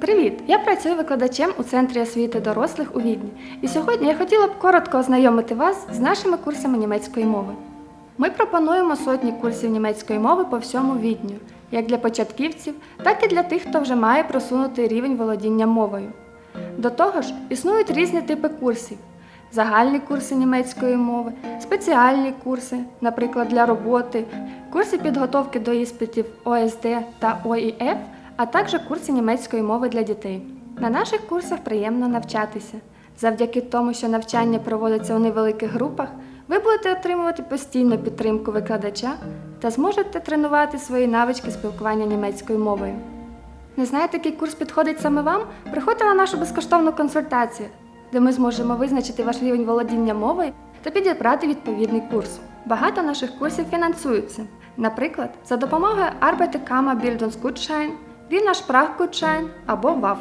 Привіт! Я працюю викладачем у центрі освіти дорослих у Відні. І сьогодні я хотіла б коротко ознайомити вас з нашими курсами німецької мови. Ми пропонуємо сотні курсів німецької мови по всьому Відню, як для початківців, так і для тих, хто вже має просунутий рівень володіння мовою. До того ж, існують різні типи курсів: загальні курси німецької мови, спеціальні курси, наприклад, для роботи, курси підготовки до іспитів ОСД та ОІФ, а також курси німецької мови для дітей. На наших курсах приємно навчатися. Завдяки тому, що навчання проводиться у невеликих групах, ви будете отримувати постійну підтримку викладача та зможете тренувати свої навички спілкування німецькою мовою. Не знаєте, який курс підходить саме вам? Приходьте на нашу безкоштовну консультацію, де ми зможемо визначити ваш рівень володіння мовою та підібрати відповідний курс. Багато наших курсів фінансуються. Наприклад, за допомогою Arbeiterkammer Bildungsgutschein, Wiener Sprachgutschein або WAF.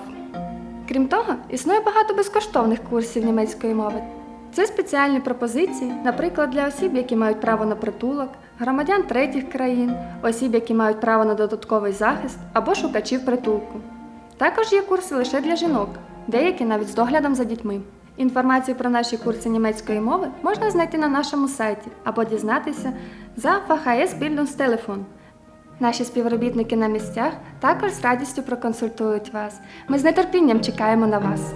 Крім того, існує багато безкоштовних курсів німецької мови. Це спеціальні пропозиції, наприклад, для осіб, які мають право на притулок, громадян третіх країн, осіб, які мають право на додатковий захист або шукачів притулку. Також є курси лише для жінок, деякі навіть з доглядом за дітьми. Інформацію про наші курси німецької мови можна знайти на нашому сайті або дізнатися за VHS Bildungstelefon. Наші співробітники на місцях також з радістю проконсультують вас. Ми з нетерпінням чекаємо на вас.